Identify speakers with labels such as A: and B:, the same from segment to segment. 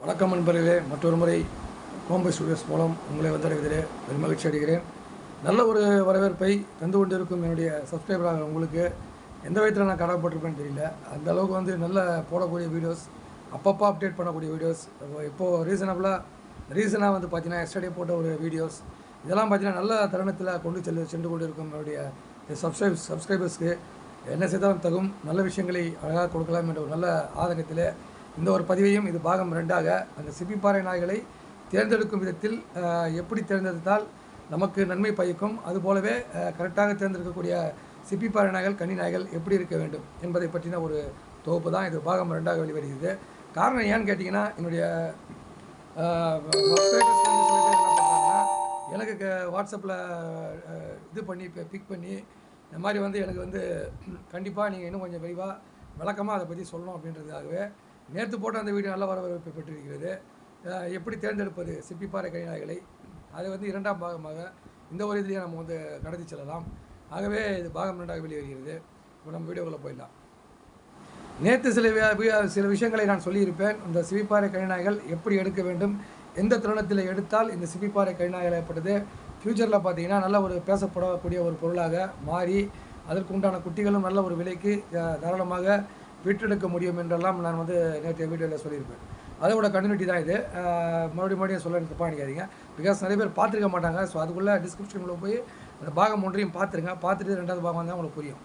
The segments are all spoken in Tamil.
A: வணக்கம் நண்பர்களே மற்றொரு முறை கோம்பை ஸ்டுடியோஸ் மூலம் உங்களை வந்தடைவதிலே பெருமகிழ்ச்சி அடைகிறேன். நல்ல ஒரு வரவேற்பை தந்து கொண்டிருக்கும் என்னுடைய சப்ஸ்கிரைபராக உங்களுக்கு எந்த விதத்தில் நான் கடமைப்பட்டிருப்பேன்னு தெரியல. அந்த அளவுக்கு வந்து நல்ல போடக்கூடிய வீடியோஸ் அப்பப்போ அப்டேட் பண்ணக்கூடிய வீடியோஸ் இப்போது ரீசனபுளாக ரீசனாக வந்து பார்த்தீங்கன்னா எஸ்டர்டே போட்ட ஒரு வீடியோஸ் இதெல்லாம் பார்த்தீங்கன்னா நல்ல தருணத்தில் கொண்டு செல்லு சென்று கொண்டிருக்கும் என்னுடைய சப்ஸ்கிரைப் சப்ஸ்கிரைபர்ஸ்க்கு என்ன செய்தாலும் தகும். நல்ல விஷயங்களை அழகாக கொடுக்கலாம் என்ற ஒரு நல்ல ஆதங்கத்தில் இந்த ஒரு பதிவையும் இது பாகம் ரெண்டாக அந்த சிப்பிப்பாறை நாய்களை தேர்ந்தெடுக்கும் விதத்தில் எப்படி தேர்ந்தெடுத்தால் நமக்கு நன்மை பயக்கும்? அதுபோலவே கரெக்டாக தேர்ந்தெடுக்கக்கூடிய சிப்பிப்பாறை நாய்கள் கன்னி நாய்கள் எப்படி இருக்க வேண்டும் என்பதை பற்றின ஒரு தொகுப்பு தான் இது பாகம் ரெண்டாக வெளிவருகிறது. காரணம் ஏன்னு கேட்டிங்கன்னா என்னுடைய எனக்கு வாட்ஸ்அப்பில் இது பண்ணி பிக் பண்ணி இந்த மாதிரி வந்து எனக்கு வந்து கண்டிப்பாக நீங்கள் இன்னும் கொஞ்சம் விரிவாக விளக்கமாக அதை பற்றி சொல்லணும் அப்படின்றதுக்காகவே நேற்று போட்ட அந்த வீடியோ நல்ல வரவேற்பை பெற்றிருக்கிறது. எப்படி தேர்ந்தெடுப்பது? சிப்பிப்பாறை கணிநாய்களை அதை வந்து இரண்டாம் பாகமாக இந்த ஒரு இதிலேயே நம்ம வந்து கடத்தி செல்லலாம். ஆகவே இது பாகம் ரெண்டாக வெளிவருகிறது. இப்போ நம்ம வீடியோக்குள்ளே போயிடலாம். நேற்று சில சில விஷயங்களை நான் சொல்லியிருப்பேன். இந்த சிவிப்பாறை கணிநாய்கள் எப்படி எடுக்க வேண்டும்? எந்த தருணத்தில் எடுத்தால் இந்த சிவிப்பாறை கணிநாய்கள் ஏற்பட்டது? ஃப்யூச்சரில் பார்த்தீங்கன்னா நல்ல ஒரு பேசப்படக்கூடிய ஒரு பொருளாக மாறி அதற்கு உண்டான குட்டிகளும் நல்ல ஒரு விலைக்கு தாராளமாக விற்றெடுக்க முடியும் என்றெல்லாம் நான் வந்து நேற்றைய வீடியோவில் சொல்லியிருப்பேன். அதோட கண்டினியூட்டி தான் இது. மறுபடியும் மறுபடியும் சொல்ல தப்பாக நினைக்காதீங்க. பிகாஸ் நிறைய பேர் பார்த்துருக்க மாட்டாங்க. ஸோ அதுக்குள்ளே டிஸ்கிரிப்ஷனில் போய் அந்த பாகம் ஒன்றையும் பார்த்துருங்க. பார்த்துட்டு ரெண்டாவது பாகம் தான் உங்களுக்கு புரியும்.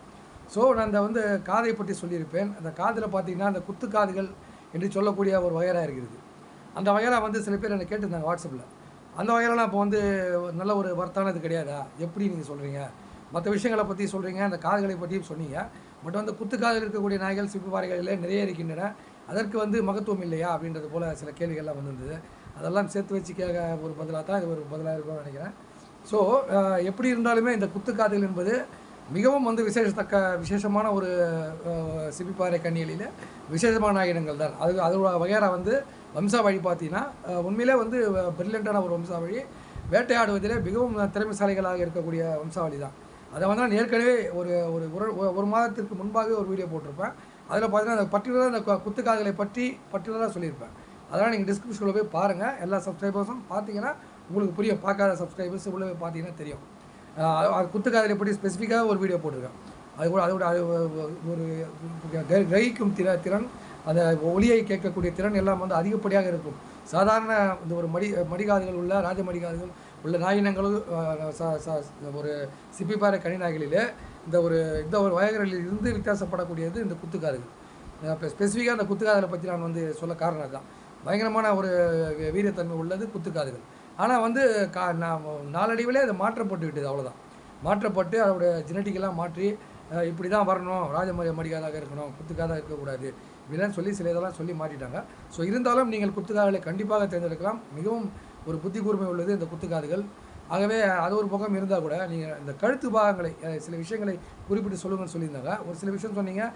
A: ஸோ நான் அந்த வந்து காதை பற்றி சொல்லியிருப்பேன். அந்த காதில் பார்த்தீங்கன்னா அந்த குத்து காதுகள் என்று சொல்லக்கூடிய ஒரு வகையராக இருக்கிறது அந்த வகையராக வந்து சில பேர் என்னை கேட்டிருந்தாங்க வாட்ஸ்அப்பில் அந்த வகையரெல்லாம் இப்போ வந்து நல்ல ஒரு வர்த்தானது கிடையாதா? எப்படி நீங்கள் சொல்கிறீங்க மற்ற விஷயங்களை பற்றி சொல்கிறீங்க அந்த காதுகளை பற்றியும் சொன்னீங்க. பட் வந்து குத்து காதில் இருக்கக்கூடிய நாய்கள் சிப்புப்பாறைகளிலே நிறைய இருக்கின்றன. அதற்கு வந்து மகத்துவம் இல்லையா அப்படின்றது போல் சில கேள்விகள்லாம் வந்திருந்தது. அதெல்லாம் சேர்த்து வச்சுக்காக ஒரு பதிலாக தான் இது ஒரு பதிலாக இருக்கும்னு நினைக்கிறேன். ஸோ எப்படி இருந்தாலுமே இந்த குத்து காதுகள் என்பது மிகவும் வந்து விசேஷத்தக்க விசேஷமான ஒரு சிப்பிப்பாறை கண்ணியலில் விசேஷமான இனங்கள் தான். அது அதோட வகையரா வந்து வம்சாவழி பார்த்தீங்கன்னா உண்மையிலே வந்து பிரில்லியண்டான ஒரு வம்சாவழி. வேட்டையாடுவதிலே மிகவும் திறமைசாலிகளாக இருக்கக்கூடிய வம்சாவளி தான். அதை வந்து நான் ஏற்கனவே ஒரு ஒரு ஒரு- ஒரு மாதத்திற்கு முன்பாகவே ஒரு வீடியோ போட்டிருப்பேன். அதில் பார்த்தீங்கன்னா அந்த பர்டிகுலராக அந்த கு- குத்துக்காதுகளை பற்றி பர்டிகுலராக சொல்லியிருப்பேன். அதெல்லாம் நீங்கள் டிஸ்கிரிப்ஷனில் போய் பாருங்கள் எல்லா சப்ஸ்கிரைபர்ஸும் பார்த்தீங்கன்னா உங்களுக்கு புரியும் பார்க்காத சப்ஸ்கிரைபர்ஸ் உள்ளே போய் பார்த்தீங்கன்னா தெரியும். அது- குத்துக்காதலை பற்றி ஸ்பெசிஃபிக்காக ஒரு வீடியோ போட்டிருக்கேன். அது கூட அதோட அது ஒரு கிரகிக்கும் திற திறன் அந்த ஒளியை கேட்கக்கூடிய திறன் எல்லாம் வந்து அதிகப்படியாக இருக்கும். சாதாரண இந்த ஒரு மடி மடிகாதுகள் உள்ள ராஜ மடிகாதுகள் உள்ள நாயினங்களும் ஒரு சிப்பிப்பாறை கனிநாய்களில் இந்த ஒரு இந்த ஒரு வயகர்களில் இருந்து வித்தியாசப்படக்கூடியது இந்த குத்துக்காதுகள் இப்போ ஸ்பெசிஃபிக்காக அந்த குத்துக்காதலை பற்றி நான் வந்து சொல்ல காரணம் அதுதான். பயங்கரமான ஒரு வீரத்தன்மை உள்ளது குத்துக்காதுகள் ஆனால் வந்து கா நான் நாளடைவிலே அது மாற்றப்பட்டு விட்டது அவ்வளோதான் மாற்றப்பட்டு அதோட ஜெனட்டிக்கெல்லாம் மாற்றி இப்படி தான் வரணும் ராஜமரிய மடிகாதாக இருக்கணும் குத்துக்காதாக இருக்கக்கூடாது இப்படிலாம் சொல்லி சில இதெல்லாம் சொல்லி மாட்டிட்டாங்க ஸோ இருந்தாலும் நீங்கள் குத்துக்காதுகளை கண்டிப்பாக தேர்ந்தெடுக்கலாம். மிகவும் ஒரு புத்தி கூர்மை உள்ளது இந்த குத்துக்காதுகள். ஆகவே அது ஒரு பக்கம் இருந்தால் கூட நீங்கள் இந்த கழுத்து பாகங்களை சில விஷயங்களை குறிப்பிட்டு சொல்லுங்கன்னு சொல்லியிருந்தாங்க. ஒரு சில விஷயம் சொன்னீங்க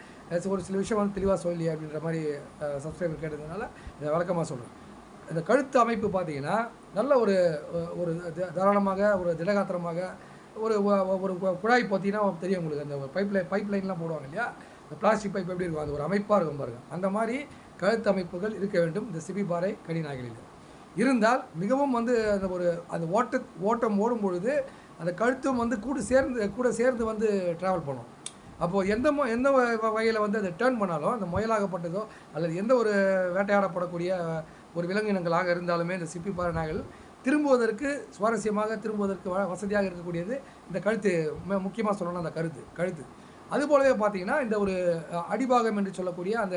A: ஒரு சில விஷயம் வந்து தெளிவாக சொல்லி அப்படின்ற மாதிரி சப்ஸ்கிரைபர் கேட்டதுனால இதை வழக்கமாக சொல்கிறேன் இந்த கழுத்து அமைப்பு பார்த்தீங்கன்னா நல்ல ஒரு ஒரு த- தாராளமாக ஒரு திடகாத்திரமாக ஒரு ஒரு கு- குழாய் பார்த்தீங்கன்னா தெரியும் உங்களுக்கு. அந்த பைப் லைன் பைப் லைன்லாம் போடுவாங்க இல்லையா? இந்த பிளாஸ்டிக் பைப் எப்படி இருக்கும்? அது ஒரு அமைப்பாக இருக்கும் பாருங்கள் அந்த மாதிரி கழுத்து அமைப்புகள் இருக்க வேண்டும். இந்த சிபி பாறை கடிநாய்களில் இருந்தால் மிகவும் வந்து அந்த ஒரு அந்த ஓட்ட ஓட்டம் ஓடும் பொழுது அந்த கழுத்தும் வந்து கூட சேர்ந்து கூட சேர்ந்து வந்து ட்ராவல் பண்ணும். அப்போது எந்த மொ எந்த வகையில் வந்து அதை டேர்ன் பண்ணாலும் அந்த முயலாகப்பட்டதோ அல்லது எந்த ஒரு வேட்டையாடப்படக்கூடிய ஒரு விலங்கினங்களாக இருந்தாலுமே இந்த சிப்பி பாறைநாய்கள் திரும்புவதற்கு சுவாரஸ்யமாக திரும்புவதற்கு வ- வசதியாக இருக்கக்கூடியது இந்த கழுத்து முக்கியமாக சொல்லணும் அந்த கழுத்து கழுத்து. அதுபோலவே பார்த்தீங்கன்னா இந்த ஒரு அடிபாகம் என்று சொல்லக்கூடிய அந்த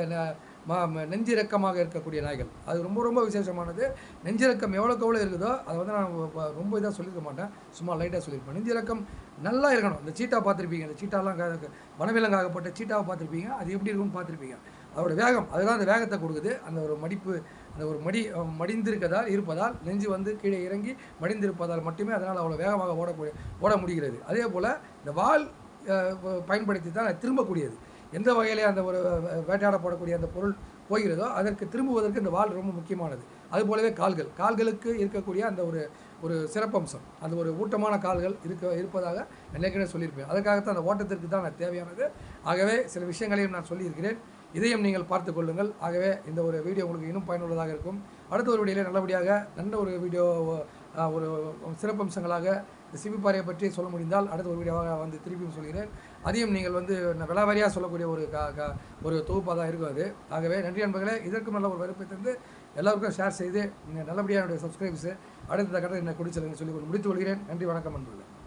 A: ந- ம- நெஞ்சிரக்கமாக இருக்கக்கூடிய நாய்கள். அது ரொம்ப ரொம்ப விசேஷமானது. நெஞ்சிரக்கம் எவ்வளோக்கு எவ்வளோ இருக்குதோ அதை வந்து நான் ரொம்ப இதாக சொல்லியிருக்க மாட்டேன். சும்மா லைட்டாக சொல்லியிருப்பேன் நெஞ்சிரக்கம் நல்லா இருக்கணும். இந்த சீட்டா பார்த்துருப்பீங்க. இந்த சீட்டாலாம் வனவிலங்காகப்பட்ட சீட்டாவை பார்த்துருப்பீங்க. அது எப்படி இருக்கும்னு பார்த்துருப்பீங்க. அதோட வேகம் அதுதான் அந்த வேகத்தை கொடுக்குது. அந்த ஒரு மடிப்பு அந்த ஒரு மடி மடிந்திருக்கதால் இருப்பதால் நெஞ்சு வந்து கீழே இறங்கி மடிந்திருப்பதால் மட்டுமே அதனால் அவ்வளோ வேகமாக ஓடக்கூடிய ஓட முடிகிறது. அதே போல் இந்த வால் பயன்படுத்தி தான் திரும்பக்கூடியது. எந்த வகையில் அந்த ஒரு வேட்டையாடப்படக்கூடிய அந்த பொருள் போகிறதோ அதற்கு திரும்புவதற்கு இந்த வால் ரொம்ப முக்கியமானது. அதுபோலவே கால்கள். கால்களுக்கு இருக்கக்கூடிய அந்த ஒரு ஒரு சிறப்பம்சம். அந்த ஒரு ஊட்டமான கால்கள் இருக்க இருப்பதாக ஏற்கனவே சொல்லியிருப்பேன். அதுக்காகத்தான் அந்த ஓட்டத்திற்கு தான் நான் தேவையானது. ஆகவே சில விஷயங்களையும் நான் சொல்லியிருக்கிறேன். இதையும் நீங்கள் பார்த்து கொள்ளுங்கள். ஆகவே இந்த ஒரு வீடியோ உங்களுக்கு இன்னும் பயனுள்ளதாக இருக்கும். அடுத்த ஒரு வீடியோவில் நல்லபடியாக நல்ல ஒரு வீடியோ ஒரு சிறப்பம்சங்களாக இந்த சிவிப்பாறையை பற்றி சொல்ல முடிந்தால் அடுத்த ஒரு வீடியோவாக வந்து திருப்பியும் சொல்கிறேன். அதையும் நீங்கள் வந்து விலாவாரியாக சொல்லக்கூடிய ஒரு க க ஒரு தொகுப்பாக தான் இருக்கும் அது. ஆகவே நன்றி நண்பர்களே இதற்கும் நல்ல ஒரு வரப்பை தந்து எல்லாருக்கும் ஷேர் செய்து நீங்கள் நல்லபடியாக என்னுடைய சப்ஸ்கிரைப்ஸு அடுத்த கட்டத்தில் என்ன குடிச்சலுங்க சொல்லி முடித்து கொள்கிறேன். நன்றி வணக்கம் நண்பர்களே